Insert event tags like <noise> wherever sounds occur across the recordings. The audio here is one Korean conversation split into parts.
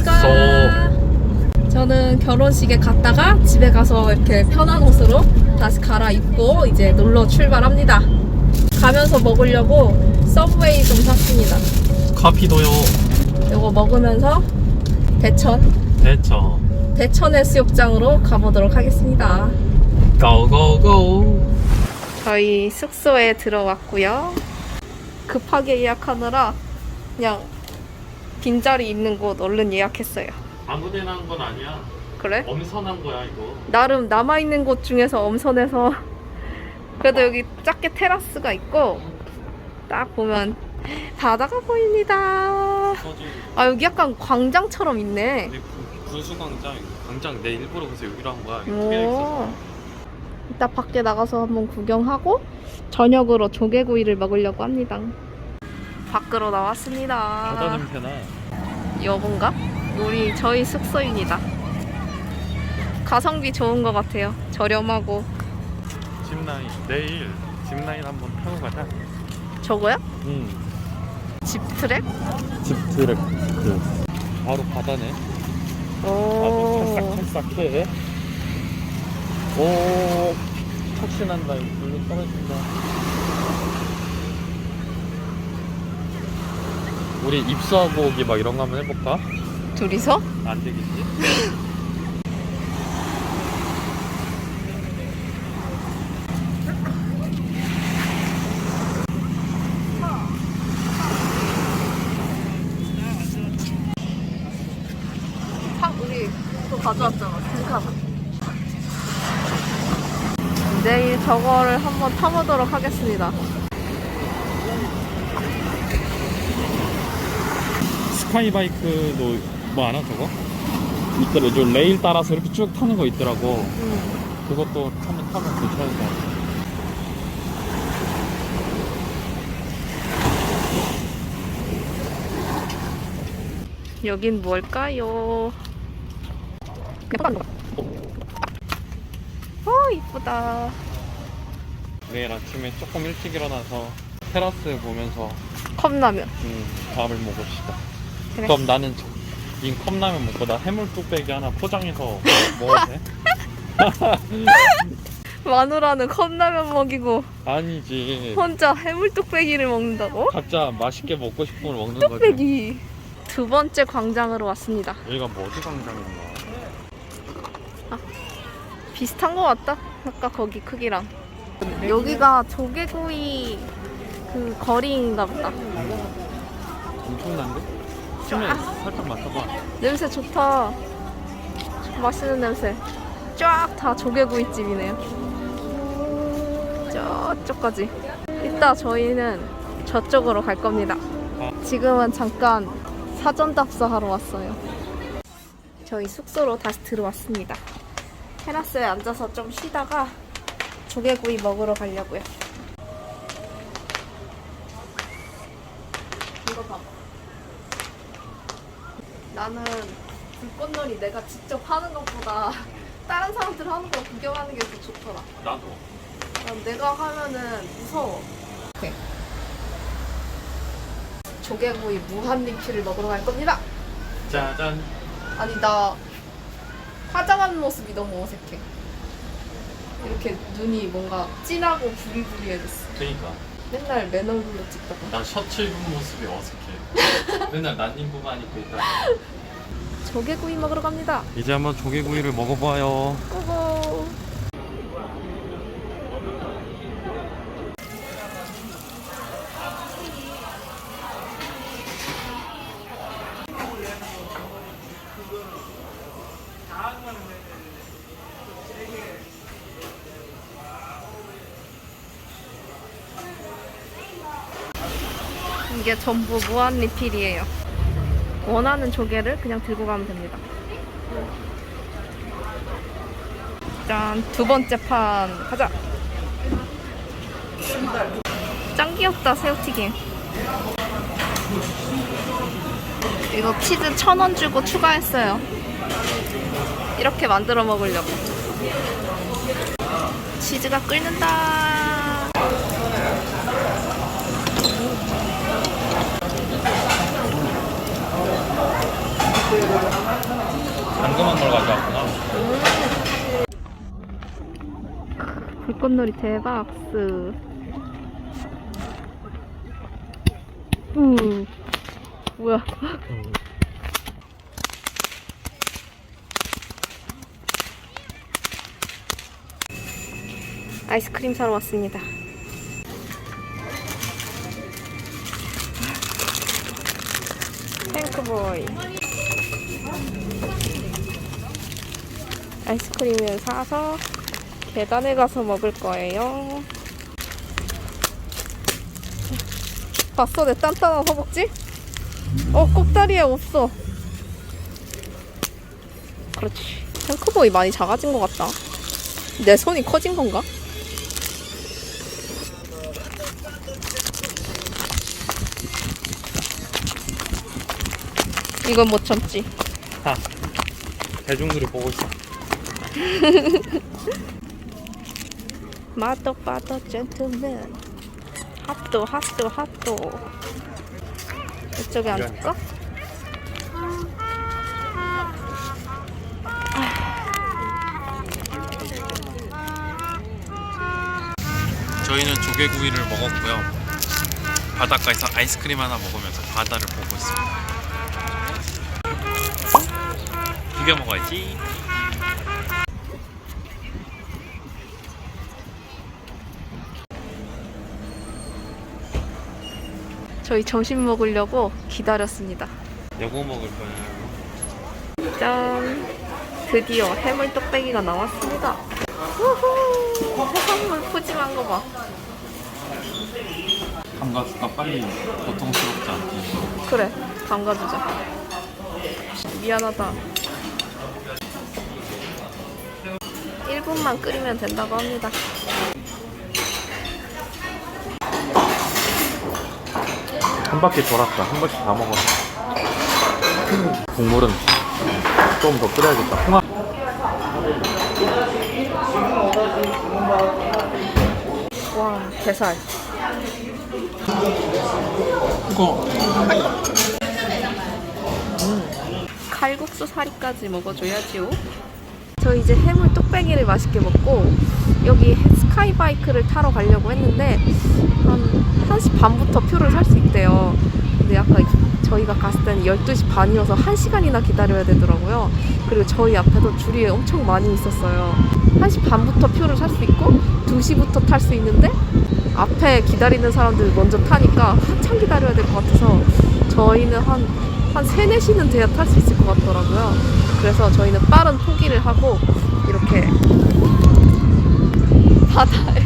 Let's go. 저는 결혼식에 갔다가 집에 가서 이렇게 편한 옷으로 다시 갈아입고 이제 놀러 출발합니다. 가면서 먹으려고 서브웨이 좀 샀습니다. 커피도요. 이거 먹으면서 대천, 대처. 대천 해수욕장으로 가보도록 하겠습니다. 고고고. 저희 숙소에 들어왔고요. 급하게 예약하느라 그냥 빈자리 있는 곳 얼른 예약했어요. 아무데나 한 건 아니야. 그래? 엄선한 거야 이거. 나름 남아 있는 곳 중에서 엄선해서 그래도 여기 작게 테라스가 있고 딱 보면 바다가 보입니다. 아 여기 약간 광장처럼 있네. 군수광장 광장 내 일부러 그래서 여기로 한 거야. 오. 이따 밖에 나가서 한번 구경하고 저녁으로 조개구이를 먹으려고 합니다. 밖으로 바다 나왔습니다. 냄새나. 여본가? 우리 저희 숙소입니다. 가성비 좋은 것 같아요. 저렴하고 짚라인. 내일 짚라인 한번 타고 가자. 저거야? 응. 집 트랙? 집 트랙. 그. 바로 바다네. 오. 아주 찰싹찰싹해. 오, 탁신한다. 이거 물로 떨어진다. 우리 입수하고 오기 막 이런 거 한번 해볼까? 둘이서? 안 되겠지? 탁 우리 또 가져왔잖아. 생각. 내일 저거를 한번 타보도록 하겠습니다. 스카이 바이크도 뭐 아나 저거? 있더라. 저 레일 따라서 이렇게 쭉 타는 거 있더라고. 음. 그것도 타면 타면 괜찮을 것 같아. 여긴 뭘까요? 어 이쁘다. 내일 아침에 조금 일찍 일어나서 테라스 보면서 컵라면. 음, 밥을 먹읍시다. 그래. 그럼 나는 저- 이 컵라면 먹고 나 해물 뚝배기 하나 포장해서 먹어도 돼? <laughs> 마누라는 컵라면 먹이고 아니지. 혼자 해물뚝배기를 먹는다고? 각자 맛있게 먹고 싶은 걸 먹는 거지. 뚝배기. 두 번째 광장으로 왔습니다. 여기가 뭐 어디 광장인가? 비슷한 것 같다. 아까 거기 크기랑. 여기가 조개구이 그 거리인가 보다. 엄청난데? 처음에 살짝 맡아봐. 냄새 좋다. 맛있는 냄새. 쫙 다 조개구이 집이네요. 저쪽까지. 이따 저희는 저쪽으로 갈 겁니다. 아. 지금은 잠깐 사전 답사하러 왔어요. 저희 숙소로 다시 들어왔습니다. 테라스에 앉아서 좀 쉬다가 조개구이 먹으러 가려고요. 이거 봐봐. 나는 불꽃놀이 내가 직접 하는 것보다 <laughs> 다른 사람들 하는 거 구경하는 게 더 좋더라. 나도. 난 내가 하면은 무서워. 오케이. 조개구이 무한리필을 먹으러 갈 겁니다. 짜잔. 아니 나 화장하는 모습이 너무 어색해. 이렇게 눈이 뭔가 진하고 부리부리해졌어. 그니까. 맨날 맨 얼굴로 찍다가. 난 셔츠 입은 모습이 어색해. <laughs> 맨날 난닝구만 입고 있다. 조개구이 먹으러 갑니다. 이제 한번 조개구이를 먹어봐요. 고고. 이게 전부 무한 리필이에요. 원하는 조개를 그냥 들고 가면 됩니다. 짠, 두 번째 판 가자. 짱 귀엽다 새우튀김. 이거 치즈 천 원 주고 추가했어요. 이렇게 만들어 먹으려고. 치즈가 끓는다. 잠금한 걸 가져왔구나. 불꽃놀이 대박 스. 우. 뭐야? <laughs> 아이스크림 사러 왔습니다. 탱크보이. 아이스크림을 사서 계단에 가서 먹을 거예요. 봤어? 내 단단한 허벅지? 어, 꼭다리에 없어. 그렇지. 탱크보이 많이 작아진 것 같다. 내 손이 커진 건가? 이건 못 참지. 자, 대중들이 보고 있어. <laughs> 마도 빠도 젠틀맨 핫도 핫도 핫도 이쪽에 앉을까? 저희는 조개구이를 먹었고요. 바닷가에서 아이스크림 하나 먹으면서 바다를 보고 있습니다. 두개 먹어야지. 저희 점심 먹으려고 기다렸습니다. 요거 먹을 거예요. 짠. 드디어 해물 떡배기가 나왔습니다. 우후. 해산물 푸짐한 거봐. 감가주가 빨리 고통스럽지 않게. 그래 담가주자. 미안하다. 1분만 끓이면 된다고 합니다 한 바퀴 돌았다. 한 번씩 다 먹었어. 국물은 좀더 끓여야겠다. 홍합. 와 게살 이거 칼국수 사리까지 먹어줘야지요. 저 이제 해물 뚝배기를 맛있게 먹고 여기 스카이바이크를 타러 가려고 했는데 한 1시 반부터 표를 살 수 있대요. 근데 아까 저희가 갔을 때는 12시 반이어서 1시간이나 기다려야 되더라고요. 그리고 저희 앞에도 줄이 엄청 많이 있었어요. 1시 반부터 표를 살 수 있고 2시부터 탈 수 있는데 앞에 기다리는 사람들 먼저 타니까 한참 기다려야 될 것 같아서 저희는 한, 한 3, 4시는 돼야 탈 수 있을 것 같더라고요. 그래서 저희는 빠른 포기를 하고 이렇게 바다에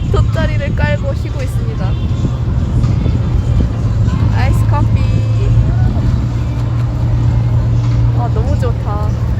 <laughs> 돗자리를 깔고 쉬고 있습니다. 아이스 커피. 아 너무 좋다.